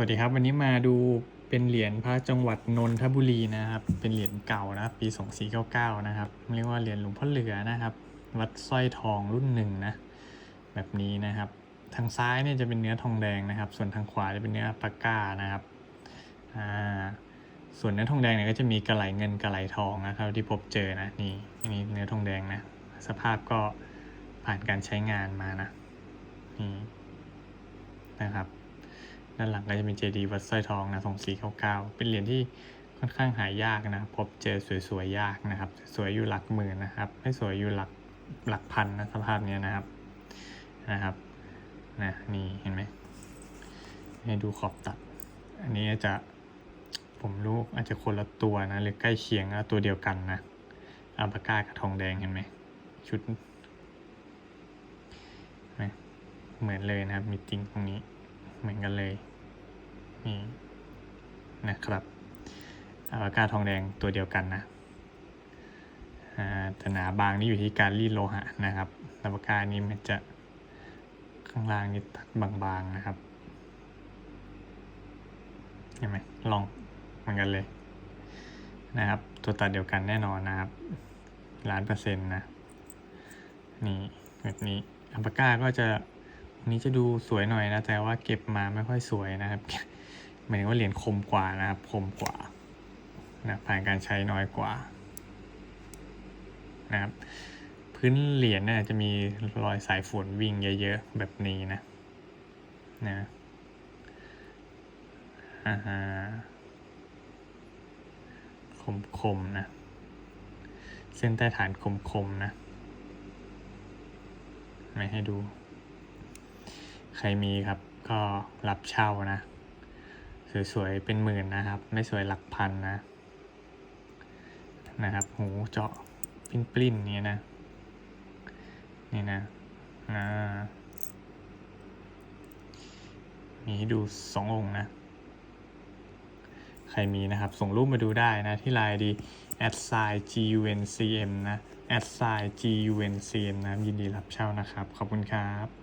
วัสดีครับ วันนี้มาดูเป็นเหรียญพระจังหวัดนนทบุรีนะครับ เป็นเหรียญเก่านะปี 2499 นะครับเรียกว่าเหรียญหลวงพ่อเหลือนะครับ วัดสร้อยทองรุ่นหนึ่งนะ แบบนี้นะครับ ทางซ้ายเนี่ยจะเป็นเนื้อทองแดงนะครับ ส่วนทางขวาจะเป็นเนื้อปากก้านะครับอ่าส่วนเนื้อทองแดงเนี่ยก็จะมีกระไหลเงินกระไหลทองนะครับ ที่พบเจอนะนี่นี่เนื้อทองแดงนะสภาพก็ผ่านการใช้งานมานะนี่นะครับ ด้านหลังก็จะเป็นเจดีย์วัดสร้อยทองนะทรงสีเก้าเป็นเหรียญที่ค่อนข้างหายากนะพบเจอสวยๆยากนะครับ สวยอยู่หลักหมื่นนะครับ ไม่สวยอยู่หลักหลักพันนะสภาพนี้นะครับนะครับนะนี่เห็นไหมให้ดูขอบตัด อันนี้อาจจะผมรู้อาจจะคนละตัวนะหรือใกล้เคียงตัวเดียวกันนะอัลปาก้ากับทองแดงเห็นไหมชุดเห็นไหมเหมือนเลยนะครับมีติ้งตรงนี้เหมือนกันเลย นี่นะครับอาปากาทองแดงตัวเดียวกันนะอ่าแต่หนาบางนี่อยู่ที่การรีดโลหะนะครับอาปากกานี้มันจะข้างล่างนี่ตัดบางๆนะครับเห็นไหมลองเหมือนกันเลยนะครับ ตัวตัดเดียวกันแน่นอนนะครับล้านเปอร์เซ็นต์นะนี่แบบนี้อัลปาก้าก็จะนี้จะดูสวยหน่อยนะ แต่ว่าเก็บมาไม่ค่อยสวยนะครับ หมายว่าเหรียญคมกว่านะครับคมกว่านะผ่านการใช้น้อยกว่านะครับพื้นเหรียญเนี่ยจะมีรอยสายฝนวิ่งเยอะๆแบบนี้นะนะอ่าฮะคมนะ เส้นใต้ฐานคมๆนะ ไม่ให้ดู ใครมีครับก็รับเช่านะ สวยๆเป็นหมื่นนะครับ ไม่สวยหลักพันนะนะครับหูเจาะปลิ้นปลิ้นๆนี่นะนี่นะอ่ามีให้ดูสององค์นะ ใครมีนะครับ ส่งรูปมาดูได้นะ ที่ไลน์ดี at sign guncm นะ at s i guncm นะยินดีรับเช่านะครับ ขอบคุณครับ